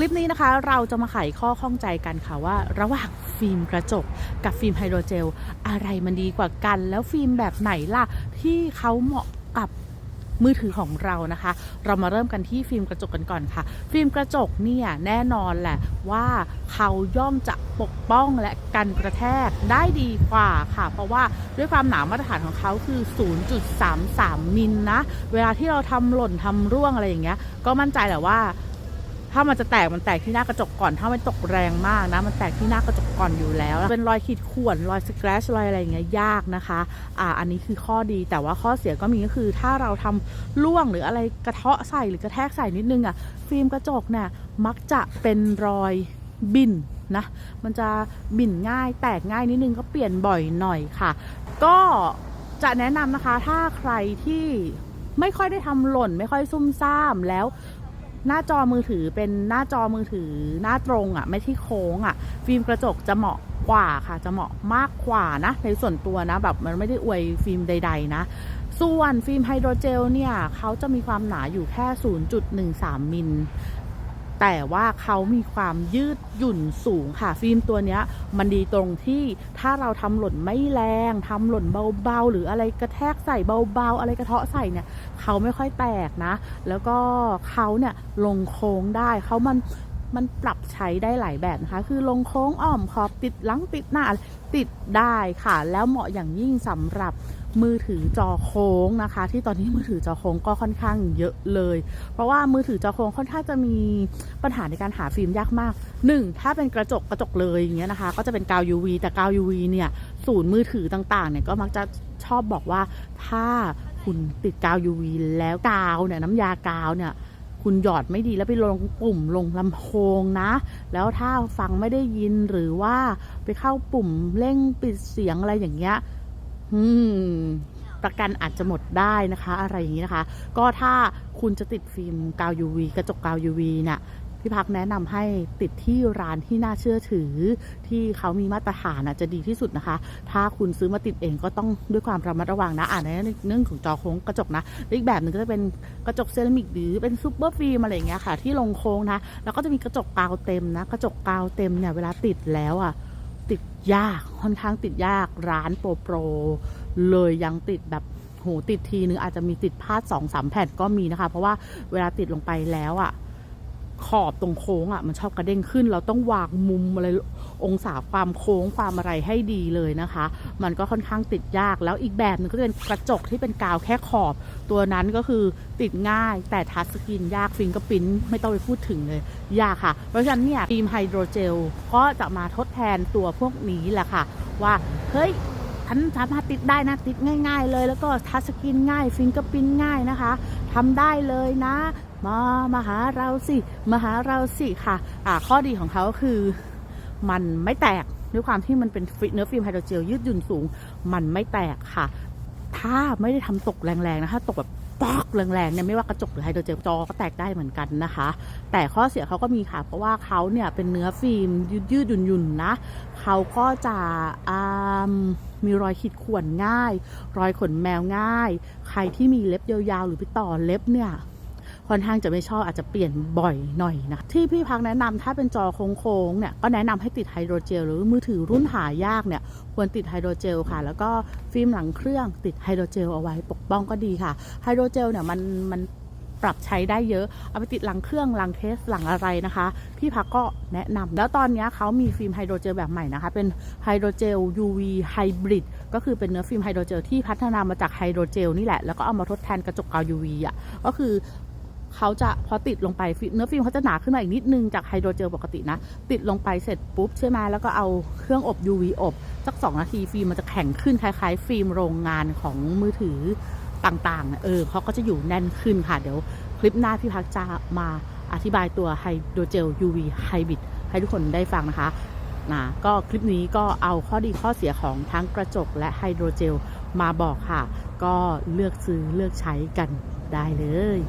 ลิปนี้นะคะเราจะมาไขข้อข้องใจกันค่ะว่า ระหว่างฟิล์มกระจกกับฟิล์มไฮโดรเจล อะไรมันดีกว่ากัน แล้วฟิล์มแบบไหนล่ะ ที่เขาเหมาะกับมือถือของเรานะคะ เรามาเริ่มกันที่ฟิล์มกระจกกันก่อนค่ะ ฟิล์มกระจกเนี่ยแน่นอนแหละว่าเขาย่อมจะปกป้องและกันกระแทกได้ดีกว่าค่ะ เพราะว่าด้วยความหนามาตรฐานของเขาคือ 0.33 มิลนะ เวลาที่เราทำหล่นทำร่วงอะไรอย่างเงี้ย ก็มั่นใจแหละว่า ถ้ามันจะแตกมันแตกที่หน้ากระจกก่อน ถ้ามันตกแรงมากนะ มันแตกที่หน้ากระจกก่อนอยู่แล้ว เป็นรอยขีดข่วนรอยสแครชรอยอะไรอย่างเงี้ยยากนะคะอ่าอันนี้คือข้อดีแต่ว่าข้อเสียก็มีก็คือ ถ้าเราทำล่วงหรืออะไรกระเทาะใส่หรือกระแทกใส่นิดนึงอะ่ะฟิล์มกระจกเนี่ยมักจะเป็นรอยบินนะมันจะบินง่ายแตกง่ายนิดนึงก็เปลี่ยนบ่อยหน่อยค่ะ ก็จะแนะนำนะคะถ้าใครที่ไม่ค่อยได้ทำหล่น ไม่ค่อยซุ่มซ่ามแล้ว หน้าจอมือถือเป็นหน้าจอมือถือหน้าตรงอะ่ะ ไม่ที่โค้งอะ่ะ ฟิล์มกระจกจะเหมาะกว่าค่ะ จะเหมาะมากกว่านะ ในส่วนตัวนะ แบบมันไม่ได้อวยฟิล์มใด ๆ นะส่วนฟิล์มไฮโดรเจลเนี่ยเขาจะมีความหนาอยู่แค่ 0.13 มิล แต่ว่าเขามีความยืดหยุ่นสูงค่ะ ฟิล์มตัวนี้มันดีตรงที่ถ้าเราทำหล่นไม่แรงทำหล่นเบาๆ หรืออะไรกระแทกใส่เบาๆ อะไรกระเทาะใส่เนี่ยเขาไม่ค่อยแตกนะ แล้วก็เขาเนี่ยลงโค้งได้เขามัน มันปรับใช้ได้หลายแบบนะคะ คือลงโค้งอ้อมขอบติดหลังติดหน้าติดได้ค่ะ แล้วเหมาะอย่างยิ่งสำหรับมือถือจอโค้งนะคะ ที่ตอนนี้มือถือจอโค้งก็ค่อนข้างเยอะเลย เพราะว่ามือถือจอโค้งค่อนข้างจะมีปัญหาในการหาฟิล์มยากมากหนึ่งถ้าเป็นกระจกกระจกเลยอย่างเงี้ยนะคะ ก็จะเป็นกาว UV แต่กาว UV เนี่ยศูนย์มือถือต่างๆเนี่ยก็มักจะชอบบอกว่าถ้าคุณติดกาว UV แล้วกาวเนี่ยน้ำยากาวเนี่ย คุณหยอดไม่ดีแล้วไปลงปุ่มลงลำโพงนะ แล้วถ้าฟังไม่ได้ยินหรือว่าไปเข้าปุ่มเร่งปิดเสียงอะไรอย่างเงี้ยอืมประกันอาจจะหมดได้นะคะ อะไรอย่างนี้นะคะ ก็ถ้าคุณจะติดฟิล์มกาว UV กระจกกาว UV เนี่ย พี่พักแนะนำให้ติดที่ร้านที่น่าเชื่อถือ ที่เขามีมาตรฐานจะดีที่สุดนะคะ ถ้าคุณซื้อมาติดเองก็ต้องด้วยความระมัดระวังนะอ่านในเรื่องของจอโค้งกระจกนะอีกแบบหนึ่งก็จะเป็นกระจกเซรามิกหรือเป็นซูเปอร์ฟิล์มอะไรอย่างเงี้ยค่ะ ที่ลงโค้งนะแล้วก็จะมีกระจกกาวเต็มนะ กระจกกาวเต็มเนี่ยเวลาติดแล้วอะติดยากค่อนข้างติดยากร้านโปรโปรเลยยังติดแบบโหติดทีนึงอาจจะมีติดพลาดสองสามแผ่นก็มีนะคะ เพราะว่าเวลาติดลงไปแล้วอะ่ะ ขอบตรงโค้งอะ่ะมันชอบกระเด้งขึ้น เราต้องวางมุมอะไรองศาความโค้งความอะไรให้ดีเลยนะคะ มันก็ค่อนข้างติดยากแล้วอีกแบบหนึงก็จะเป็นกระจกที่เป็นกาวแค่ขอบ ตัวนั้นก็คือติดง่ายแต่ทัชสกรีนยากฟิงก็ปิ้นไม่ต้องไปพูดถึงเลย ยากค่ะ เพราะฉะนั้นเนี่ยฟิล์มไฮโดรเจลก็จะมาทดแทนตัวพวกนี้แหละค่ะ ว่าเฮ้ยฉันสามารถติดได้นะติดง่าย ๆ เลย แล้วก็ทัชสกรีนง่าย ฟิงก็ปิ้นง่ายนะคะทำได้เลยนะ มามาหาเราสิมาหาเราสิค่ะ อ่าข้อดีของเขาคือมันไม่แตกด้วยความที่มันเป็นฟิเนื้อฟิล์มไฮโดรเจลยืดหยุ่นสูง มันไม่แตกค่ะ ถ้าไม่ได้ทำตกแรงๆนะถ้าตกแบบปอกแรงๆเนี่ยไม่ว่ากระจกหรือไฮโดรเจลจอก็แตกได้เหมือนกันนะคะ แต่ข้อเสียเขาก็มีค่ะ เพราะว่าเขาเนี่ยเป็นเนื้อฟิล์มยืดๆหยุ่นๆนะเขาก็จะมีรอยขีดข่วนง่าย รอยขนแมวง่าย ใครที่มีเล็บยาวๆหรือไปต่อเล็บเนี่ย ค่อนข้างจะไม่ชอบอาจจะเปลี่ยนบ่อยหน่อยนะที่พี่พักแนะนำถ้าเป็นจอโค้งๆเนี่ยก็แนะนำให้ติดไฮโดรเจล หรือมือถือรุ่นหายากเนี่ยควรติดไฮโดรเจลค่ะ แล้วก็ฟิล์มหลังเครื่องติดไฮโดรเจลเอาไว้ปกป้องก็ดีค่ะไฮโดรเจลเนี่ยมันมันปรับใช้ได้เยอะ เอาไปติดหลังเครื่องหลังเทสหลังอะไรนะคะ พี่พักก็แนะนำแล้วตอนนี้เขามีฟิล์มไฮโดรเจลแบบใหม่นะคะ เป็นไฮโดรเจล UV Hybrid ก็คือเป็นเนื้อฟิล์มไฮโดรเจลที่พัฒนามาจากไฮโดรเจลนี่แหละ แล้วก็เอามาทดแทนกระจกกาว UV อะ ก็คือ เขาจะพอติดลงไปฟิเนื้อฟิล์มเขาจะหนาขึ้นมาอีกนิดนึงจากไฮโดรเจลปกตินะ ติดลงไปเสร็จปุ๊บใช่ไหมแล้วก็เอาเครื่องอบ UV อบสัก2นาทีฟิล์มมันจะแข็งขึ้นคล้ายๆ ฟิล์มโรงงานของมือถือต่างๆ เออเขาก็จะอยู่แน่นขึ้นค่ะ เดี๋ยวคลิปหน้าพี่พักจะมาอธิบายตัวไฮโดรเจล UV Hybrid ให้ทุกคนได้ฟังนะคะนะก็คลิปนี้ก็เอาข้อดีข้อเสียของทั้งกระจกและไฮโดรเจลมาบอกค่ะ ก็เลือกซื้อเลือกใช้กันได้เลย